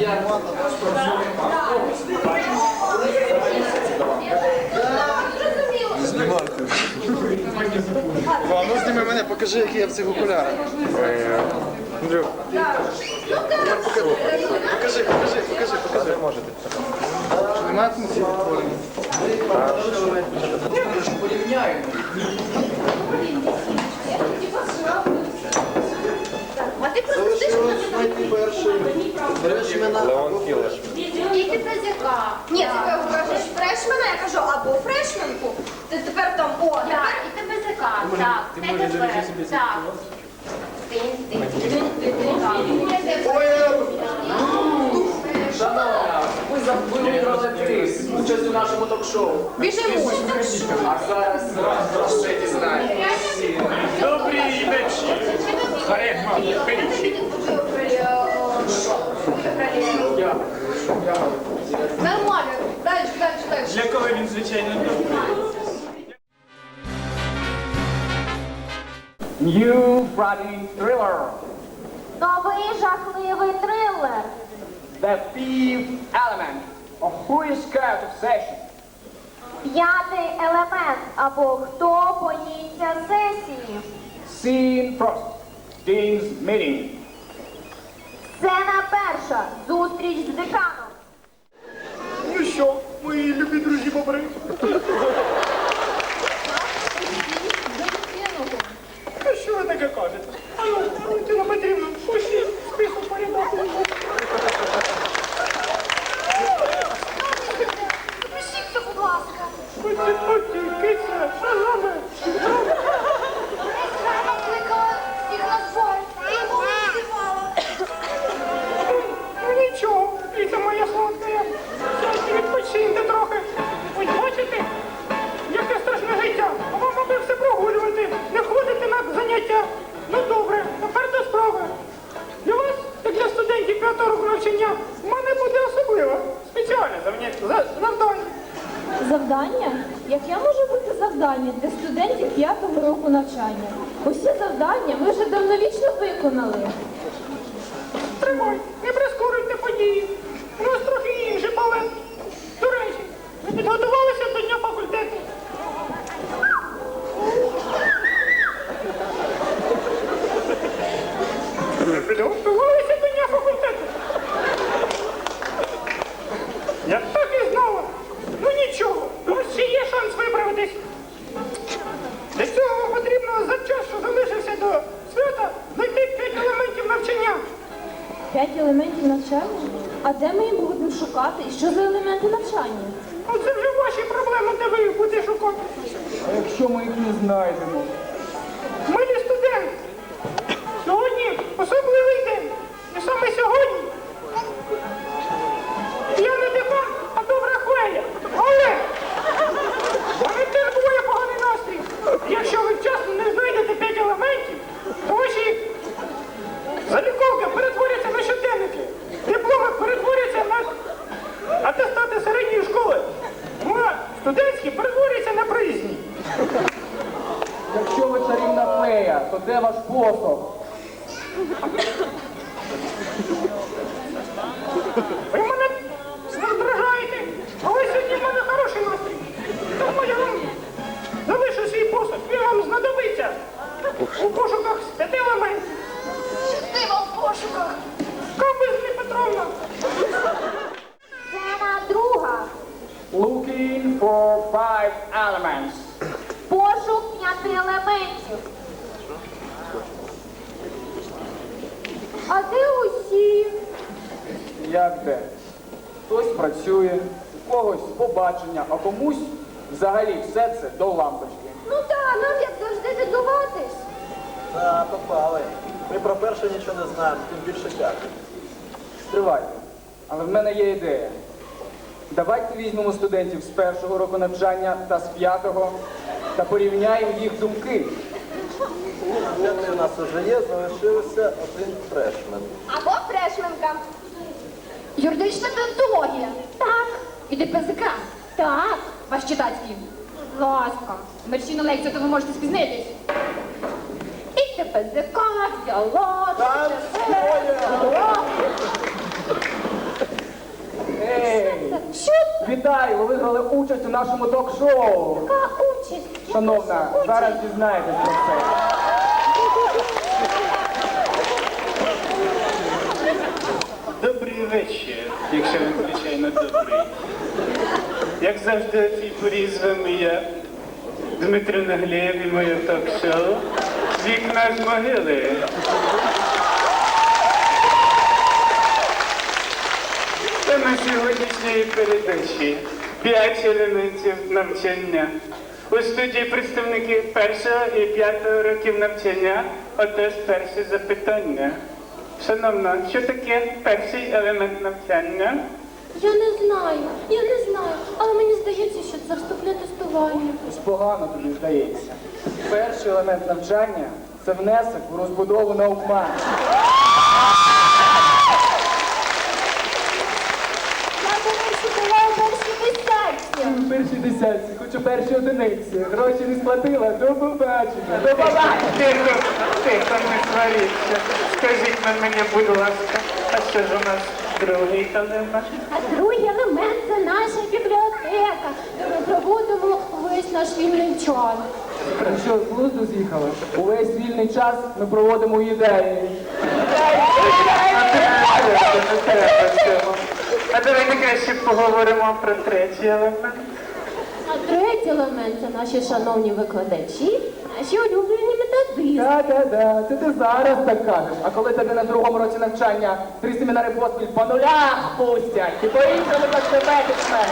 А ну зніми мене, покажи, який я в цих окулярах. Андрюх. Покажи, покажи, покажи, покажи, покажи. Немає функції підтворення? А ти просто Залишилось знайти перший фрешмена або фрешмен. Тільки язика. Ні, ти кажеш фрешмена, я кажу, або фрешменку. Ти тепер там, о, Так, і тебе язика. Так, ти тебе. Так. Тин, тин, тин, тин, тин. Ви забули участь у нашому ток-шоу. біжимо. А зараз ще дізнаєте. Добрий вечір. Харизма, беріть. Нормально. Далі, далі, далі. Для кого він, звичайно, добрий. New Friday Thriller. Новий жахливий трилер. The Fifth Element. Of Who is Scared of Session. П'ятий елемент або хто боїться сесії. Scene first. Dean's Meeting. Сцена перша. Зустріч з когось побачення, а комусь взагалі все це до лампочки. Ну так, нам як завжди додуватись. Так, попали. Ми про перше нічого не знаємо, тим більше п'яте. Стривайте. Але в мене є ідея. Давайте візьмемо студентів з першого року навчання та з п'ятого та порівняємо їх думки. П'ятий у нас вже є, залишився один фрешмен. Або фрешменка. Юридична педагогія. Так. І ДПЗК. Так. Ваш читацький. Будь ласка. Мерщі на лекцію, то ви можете спізнитись. І ДПЗК. Там діалог. Ей! Що це? Вітаю! Ви виграли участь у нашому ток-шоу. Яка участь? Шановна, зараз дізнаєтесь про це. Добрий вечір, якщо він, звичайно, добрий. Як завжди, о цій порі з я, Дмитро Наглєєв і моє ток-шоу «Вікна з могили». Тема сьогоднішньої передачі п'ять елементів навчання. У студії представники першого і п'ятого років навчання. Отож, перше запитання. Шановна, що таке перший елемент навчання? Я не знаю, я не знаю, але мені здається, що це вступне тестування. Ось погано тобі здається. Перший елемент навчання це внесок у розбудову наукман. Я думаю, що була у першій десятці. Перші десятці, хочу перші одиниці. Гроші не сплатила, до побачення. До побачення. Тихо, тихо, не сваріться. Скажіть мені, будь ласка, а що ж у нас другий елемент? А другий елемент це наша бібліотека, де ми проводимо весь наш вільний час. Ну що, з глузду з'їхали? Увесь вільний час ми проводимо ідеї. А не. А давайте краще поговоримо про третій елемент. А третій елемент це наші шановні викладачі, наші улюблені методисти. Да-да-да, це ти зараз так кажеш. А коли тебе на другому році навчання три семінари поспіль по нулях пустять, і по-іншому так тебе пішне.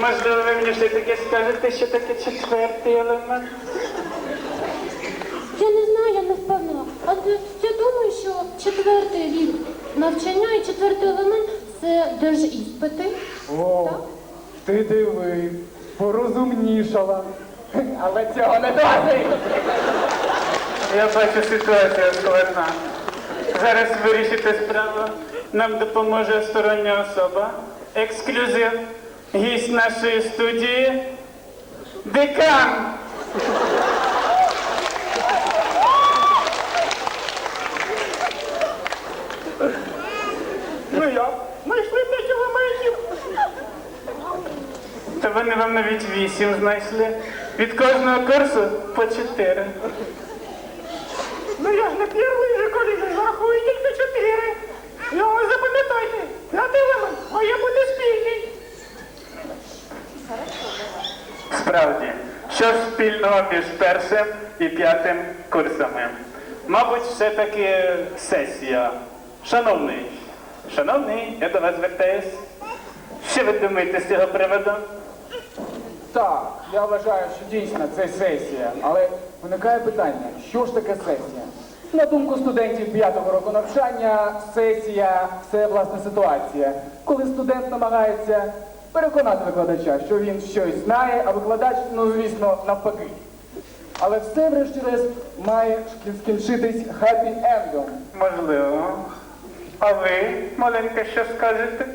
Можливо, ви мені все-таки скажете, що таке четвертий елемент? Я не знаю, я не впевнена. Але я думаю, що четвертий рік навчання і четвертий елемент це держіспити. О, ти диви, порозумнішала. Але цього не досить. Я бачу, ситуація складна. Зараз вирішити справу. Нам допоможе стороння особа. Ексклюзив. Гість нашої студії. Декан. Ну як? Знайшли п'ять елементів. Та вони вам навіть вісім знайшли. Від кожного курсу по чотири. Ну я ж не перший же коліжі, зарахую тільки чотири. І ось запам'ятайте, п'ятий елемент має бути спільний. Справді, що ж спільного між першим і п'ятим курсами? Мабуть, все-таки сесія. Шановний, шановний, я до вас звертаюсь. Що ви думаєте з цього приводу? Так, я вважаю, що дійсно це сесія. Але виникає питання, що ж таке сесія? На думку студентів п'ятого року навчання, сесія це власне ситуація, коли студент намагається переконати викладача, що він щось знає, а викладач, ну звісно, навпаки. Але все, врешті-решт, має скінчитись хеппі-ендом. Можливо. А ви, маленька, що скажете?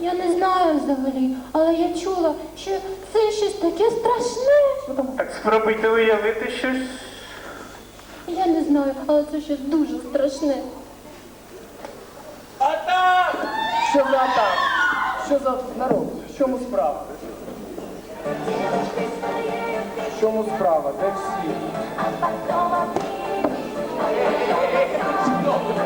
Я не знаю взагалі, але я чула, що це щось таке страшне. Так спробуйте уявити щось. Я не знаю, але це щось дуже страшне. А так! Що за атак? Що за народ? В чому справа? В чому справа? Де всі? Шановна,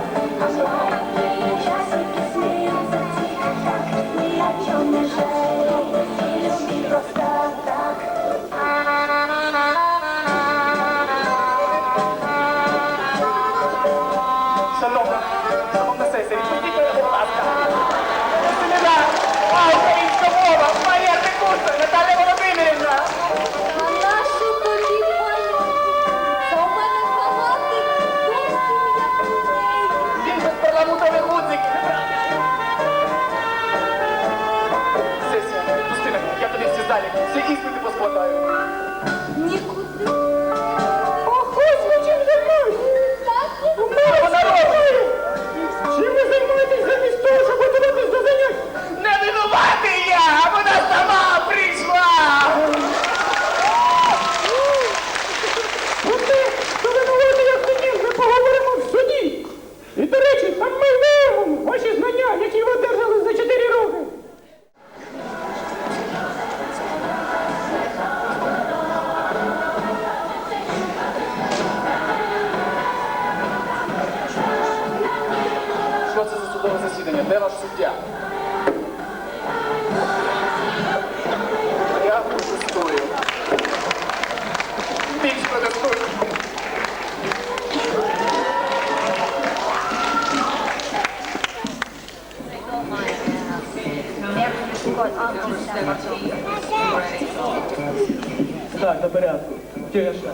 Так, порядку. Тяжка.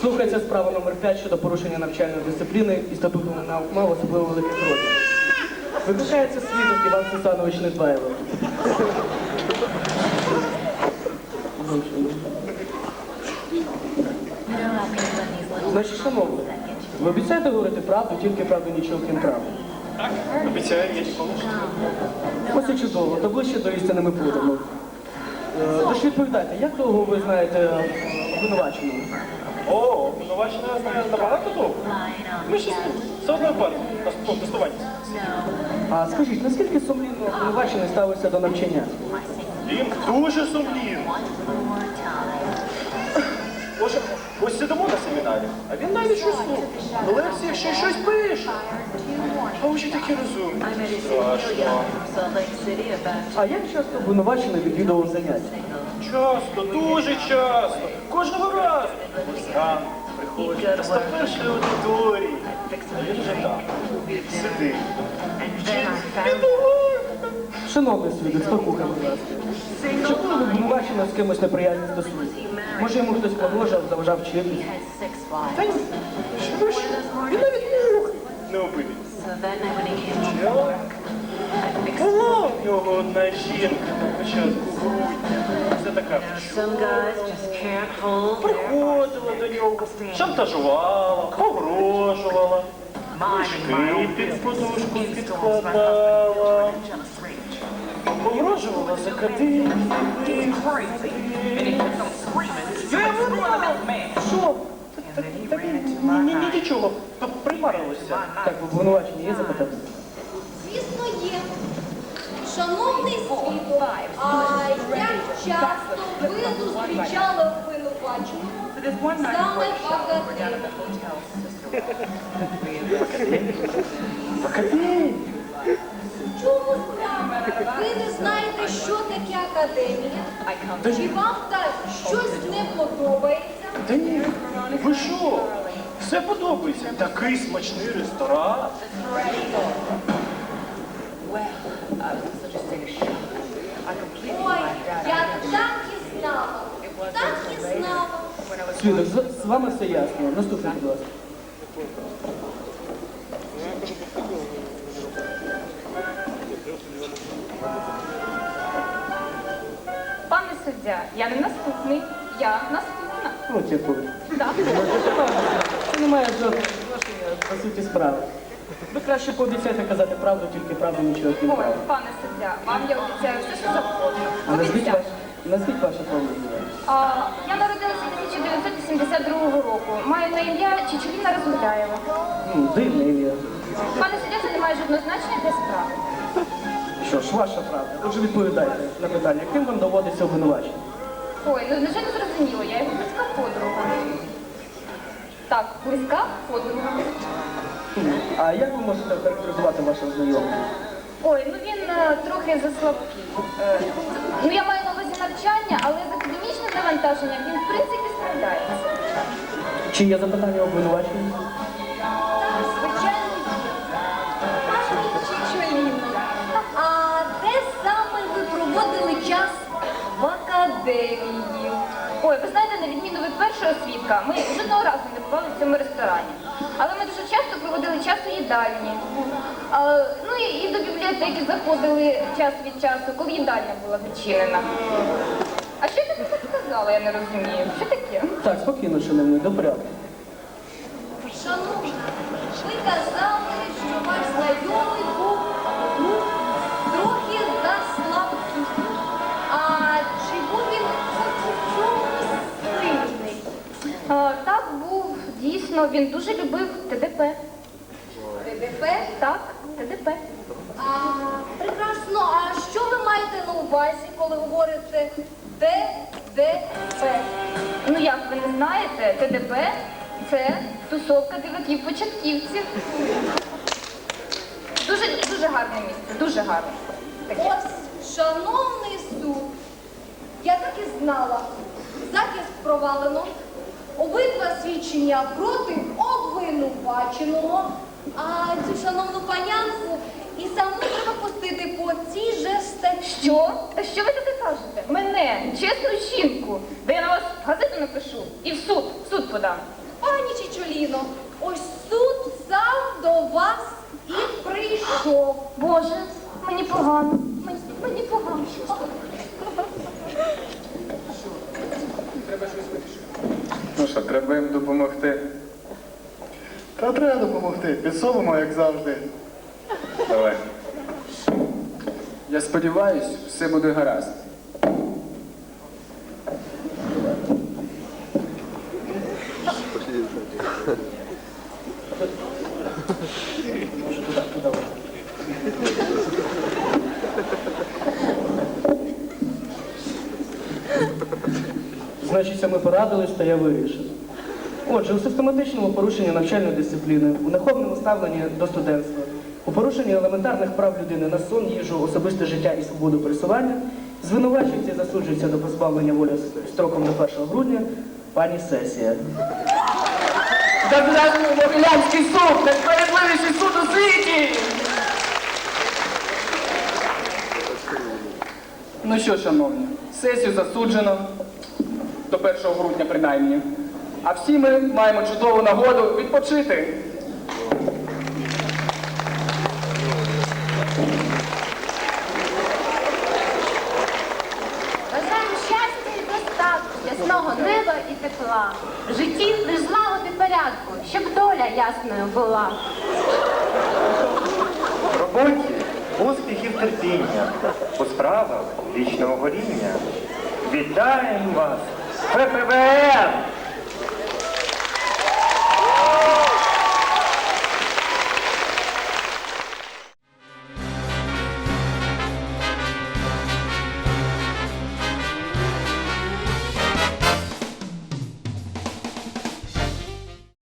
Слухається справа номер 5 щодо порушення навчальної дисципліни і статуту наук мав особливо великих років. Викликається свідок Іван Сусанович Недбайло. Значить, шановні, ви обіцяєте говорити правду, тільки правду, нічого крім правди. Обіцяю, я ніколи. Ось і чудово, то ближче до істини ми будемо. Е, Тож відповідайте, як довго ви знаєте е, обвинуваченого? О, обвинувачення знаю набагато довго. Ми ще все одно парні на тестування. А скажіть, наскільки сумлінно обвинувачений ставиться до навчання? Він дуже сумлінний. Ось, ось сидимо на семінарі, а він навіть щось слухає. На ще щось пише. А очі такі розумні. Страшно. А як часто обвинувачений відвідував заняття? Часто, дуже часто. Кожного разу. Ось рано приходить на 101 аудиторії. А він вже там. Сидить. Шановний свідок, спокійно, будь ласка. Чи були обвинувачено з кимось неприязні стосунки? Може йому хтось погрожав, заважав вчитись? Та ні, що ж, він навіть мух не обидить. Була в нього одна жінка на початку грудня. Це така their приходила до нього, шантажувала, погрожувала, мішки під подушку підкладала, погрожувала за кадиль. Що? Та- він ні- ні- Нічого, примарилося. Так, в обвинуваченні є запитання? Звісно, є. Шановний свідок, а як часто ви зустрічали обвинуваченого саме академії? Чому? Ви не знаєте, що таке академія? Чи вам так щось не подобається? Та ні, ви що? Все подобається. Такий смачний ресторан. Ой, я так і знала. Так і знала. Свідок, з, з вами все ясно. Наступний, будь ласка. Пане я не наступний, я наступна. Ну, типу. Так. Це не має жодного відношення до суті справи. Ви краще пообіцяйте казати правду, тільки правду, нічого крім Ой, пане суддя, вам я обіцяю все, що завгодно. А назвіть, Обіцяю. ваш, назвіть ваше повне ім'я. А, я народилася 1982 року. Маю на ім'я Чечуліна Розгуляєва. Ну, дивне ім'я. Пане суддя, це не має жодного значення для справи. Що ж, ваша правда. Отже, відповідайте на питання, ким вам доводиться обвинувачення? Ой, ну звичайно зрозуміло, я його близька подруга. Так, близька подруга. А як ви можете характеризувати ваше знайомство? Ой, ну він е, трохи заслабкий. Е, ну я маю на увазі навчання, але з академічним навантаженням він в принципі справляється. Чи є запитання обвинувачення? Час в академії? Ой, ви знаєте, на відміну від першого свідка, ми жодного разу не бували в цьому ресторані. Але ми дуже часто проводили час у їдальні. А, ну і, і до бібліотеки заходили час від часу, коли їдальня була відчинена. А що ти так сказала, я не розумію. Що таке? Так, спокійно, шановний, до порядку. Шановні, ви казали, дійсно, він дуже любив ТДП. ТДП? Так, ТДП. А, прекрасно. А що ви маєте на увазі, коли говорите ТДП? Ну як ви не знаєте, ТДП це тусовка диваків початківців. Дуже дуже гарне місце, дуже гарне. Таке. Ось, шановний суд, я так і знала. Захист провалено. Обидва свідчення проти обвинуваченого. А цю шановну панянку і саму треба пустити по цій же статті. Що? Та що ви таке кажете? Мене, чесну жінку. Да я на вас газету напишу і в суд, в суд подам. Пані Чичоліно, ось суд сам до вас і прийшов. Боже, мені погано. Мені, мені погано. Ну що, треба їм допомогти. Та треба допомогти. Підсолимо, як завжди. Давай. Я сподіваюсь, все буде гаразд. Значить, ми порадились, та я вирішив. Отже, у систематичному порушенні навчальної дисципліни, у наховному ставленні до студентства, у порушенні елементарних прав людини на сон, їжу, особисте життя і свободу пересування, звинувачується і засуджується до позбавлення волі строком до 1 грудня пані сесія. Могилянський суд! Найсправедливіший суд у світі! Ну що, шановні, сесію засуджено до 1 грудня принаймні. А всі ми маємо чудову нагоду відпочити. Бажаємо щастя і достатку, ясного неба і тепла. В житті лиш злагоди порядку, щоб доля ясною була. В роботі успіхів терпіння, у справах вічного горіння. Вітаємо вас, perseverar